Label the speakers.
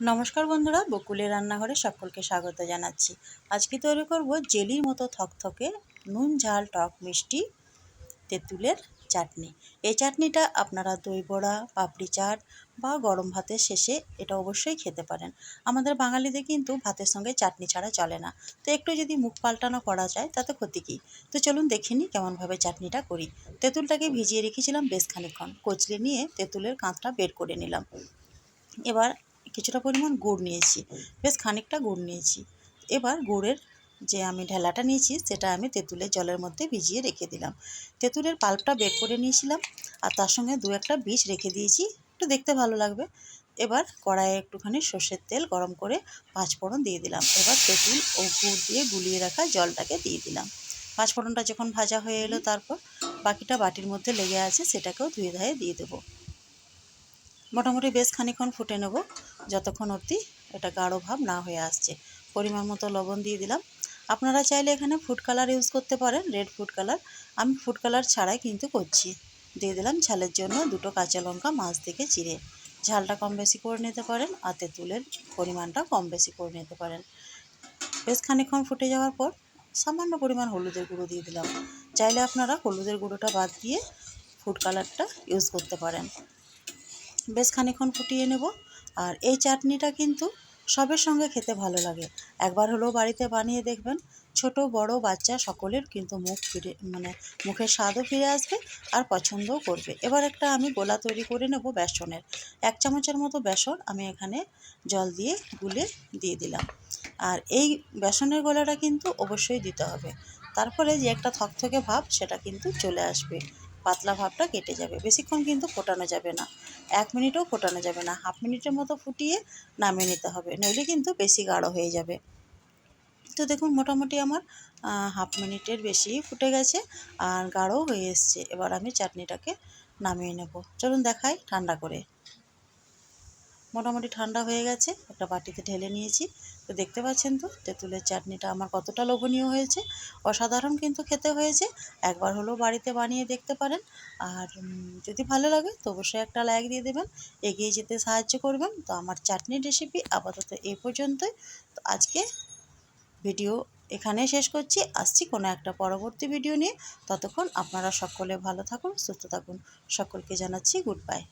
Speaker 1: নমস্কার বন্ধুরা, বকুলের রান্নাঘরে সকলকে স্বাগত জানাচ্ছি। আজকে তৈরি করব জেলির মতো থকথকে নুন, ঝাল, টক, মিষ্টি তেঁতুলের চাটনি। এই চাটনিটা আপনারা দই বড়া, পাপড়ি চাট বা গরম ভাতের শেষে এটা অবশ্যই খেতে পারেন। আমাদের বাঙালিদের কিন্তু ভাতের সঙ্গে চাটনি ছাড়া চলে না। তো একটু যদি মুখ পাল্টানো করা যায়, তাতে ক্ষতি কী? তো চলুন দেখে নিই কেমনভাবে চাটনিটা করি। তেঁতুলটাকে ভিজিয়ে রেখেছিলাম বেশ খানিকক্ষণ। কচলে নিয়ে তেঁতুলের কাঁচটা বের করে নিলাম। এবার কিছুটা পরিমাণ গুড় নিয়েছি। বেশ খানিকটা গুড় নিয়েছি। এবার গুড়ের যে আমি ঢেলাটা নিয়েছি, সেটা আমি তেঁতুলের জলের মধ্যে ভিজিয়ে রেখে দিলাম। তেঁতুলের পাল্পটা বের করে নিয়েছিলাম আর তার সঙ্গে দু একটা বীজ রেখে দিয়েছি। একটু দেখতে ভালো লাগবে। এবার কড়াইয়ে একটুখানি সর্ষের তেল গরম করে পাঁচ পাঁচফোড়ন দিয়ে দিলাম। এবার তেঁতুল ও গুড় দিয়ে গুলিয়ে রাখা জলটাকে দিয়ে দিলাম। পাঁচ পাঁচফোড়নটা যখন ভাজা হয়ে এলো তারপর বাকিটা বাটির মধ্যে লেগে আছে, সেটাকেও ধুয়ে ধায়ে দিয়ে দেবো। মোটামুটি বেশ খানিক্ষণ ফুটে নেব। যতক্ষণ অবধি এটা গাঢ় ভাব না হয়ে আসছে। পরিমাণ মতো লবণ দিয়ে দিলাম। আপনারা চাইলে এখানে ফুড কালার ইউজ করতে পারেন রেড ফুড কালার আমি ফুড কালার ছাড়াই কিন্তু করছি। দিয়ে দিলাম ঝালের জন্য দুটো কাঁচা লঙ্কা, মাছ থেকে চিড়ে। ঝালটা কম বেশি করে নিতে পারেন আর তেঁতুলের পরিমাণটা কম বেশি করে নিতে পারেন। বেশ খানিক্ষণ ফুটে যাওয়ার পর সামান্য পরিমাণ হলুদের গুঁড়ো দিয়ে দিলাম। চাইলে আপনারা হলুদের গুঁড়োটা বাদ দিয়ে ফুড কালারটা ইউজ করতে পারেন। বেশ খানিক্ষণ ফুটিয়ে নেব। আর এই চাটনিটা কিন্তু সবের সঙ্গে খেতে ভালো লাগে। একবার হলেও বাড়িতে বানিয়ে দেখবেন, ছোট, বড় বাচ্চা সকলের কিন্তু মুখ ফিরে মানে মুখের স্বাদও ফিরে আসবে আর পছন্দও করবে। এবার একটা আমি গোলা তৈরি করে নেব বেসনের। এক চামচের মতো বেসন আমি এখানে জল দিয়ে গুলে দিয়ে দিলাম। আর এই বেসনের গোলাটা কিন্তু অবশ্যই দিতে হবে। তারপরে যে একটা থকথকে ভাব সেটা কিন্তু চলে আসবে। পাতলা ভাবটা কেটে যাবে। বেশিক্ষণ কিন্তু ফোটানো যাবে না। এক মিনিটও ফোটানো যাবে না। হাফ মিনিটের মতো ফুটিয়ে নামিয়ে নিতে হবে। নইলে কিন্তু বেশি গাঢ় হয়ে যাবে। তো দেখুন, মোটামুটি আমার হাফ মিনিটের বেশি ফুটে গেছে আর গাঢ়ও হয়ে এসছে। এবার আমি চাটনিটাকে নামিয়ে নেব। চলুন দেখাই ঠান্ডা করে। মোটামুটি ঠান্ডা হয়ে গেছে, একটা বাটিতে ঢেলে নিয়েছি। তো দেখতে পাচ্ছেন তো, তেঁতুলের চাটনিটা আমার কতটা লোভনীয় হয়েছে। অসাধারণ কিন্তু খেতে হয়েছে, একবার হলেও বাড়িতে বানিয়ে দেখতে পারেন। আর যদি ভালো লাগে তো অবশ্যই একটা লাইক দিয়ে দেবেন, এগিয়ে যেতে সাহায্য করবেন। তো আমার চাটনির রেসিপি আপাতত এই পর্যন্তই। তো আজকে ভিডিও এখানে শেষ করছি, আসছি কোনো একটা পরবর্তী ভিডিও নিয়ে। ততক্ষণ আপনারা সকলে ভালো থাকুন, সুস্থ থাকুন। সকলকে জানাচ্ছি গুড বাই